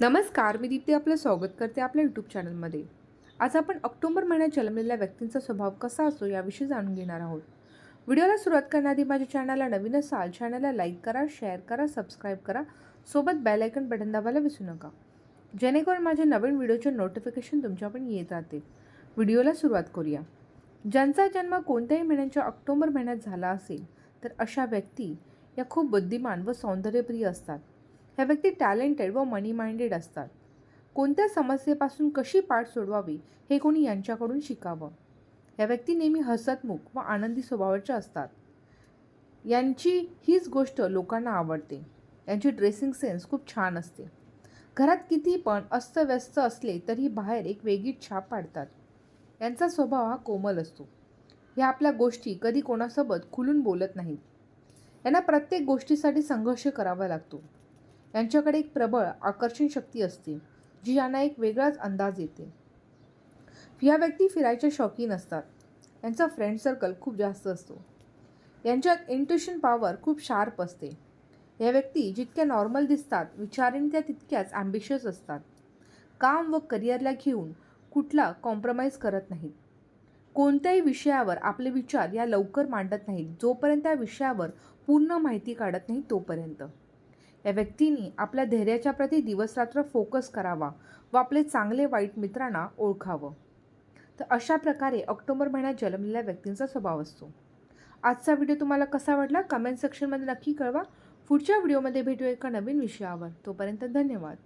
नमस्कार मी दीप्ती आपलं स्वागत करते आपल्या यूट्यूब चॅनलमध्ये आज आपण ऑक्टोबर महिन्यात जन्मलेल्या व्यक्तींचा स्वभाव कसा असतो याविषयी जाणून घेणार आहोत. व्हिडिओला सुरुवात करण्याआधी माझ्या चॅनलला नवीन असाल चॅनलला लाईक करा शेअर करा सबस्क्राईब करा सोबत बेल आयकन बटन दाबायला विसरू नका. जेणेकरून माझे नवीन व्हिडिओचे नोटिफिकेशन तुमच्यापर्यंत येत राहते व्हिडिओला सुरुवात करूया. ज्यांचा जन्म कोणत्याही महिन्याच्या ऑक्टोबर महिन्यात झाला असेल तर अशा व्यक्ती या खूप बुद्धिमान व सौंदर्यप्रिय असतात. ह्या व्यक्ती टॅलेंटेड व मनी माइंडेड असतात. कोणत्या समस्येपासून कशी पाठ सोडवावी हे कोणी यांच्याकडून शिकावं? या व्यक्ती नेहमी हसतमुख व आनंदी स्वभावाच्या असतात. यांची हीच गोष्ट लोकांना आवडते. यांची ड्रेसिंग सेन्स खूप छान असते. घरात किती पण अस्तव्यस्त असले तरी बाहेर एक वेगळी छाप पाडतात. यांचा स्वभाव हा कोमल असतो. ह्या आपल्या गोष्टी कधी कोणासोबत खुलून बोलत नाहीत. यांना प्रत्येक गोष्टीसाठी संघर्ष करावा लागतो. यांच्याकडे एक प्रबळ आकर्षण शक्ती असते जी यांना एक वेगळाच अंदाज येते. या व्यक्ती फिरायच्या शौकीन असतात. यांचा फ्रेंड सर्कल खूप जास्त असतो. यांच्यात इंट्युशन पॉवर खूप शार्प असते. या व्यक्ती जितक्या नॉर्मल दिसतात विचारेन त्या तितक्याच ॲम्बिशियस असतात. काम व करिअरला घेऊन कुठला कॉम्प्रोमाइज करत नाहीत. कोणत्याही विषयावर आपले विचार या लवकर मांडत नाहीत जोपर्यंत त्या विषयावर पूर्ण माहिती काढत नाही तोपर्यंत. या व्यक्तींनी आपल्या धैर्याच्या प्रती दिवसरात्र फोकस करावा व आपले चांगले वाईट मित्रांना ओळखावं. तर अशा प्रकारे ऑक्टोबर महिन्यात जन्मलेल्या व्यक्तींचा स्वभाव असतो. आजचा व्हिडिओ तुम्हाला कसा वाटला? कमेंट सेक्शनमध्ये नक्की कळवा. पुढच्या व्हिडिओमध्ये भेटू एका नवीन विषयावर. तोपर्यंत धन्यवाद.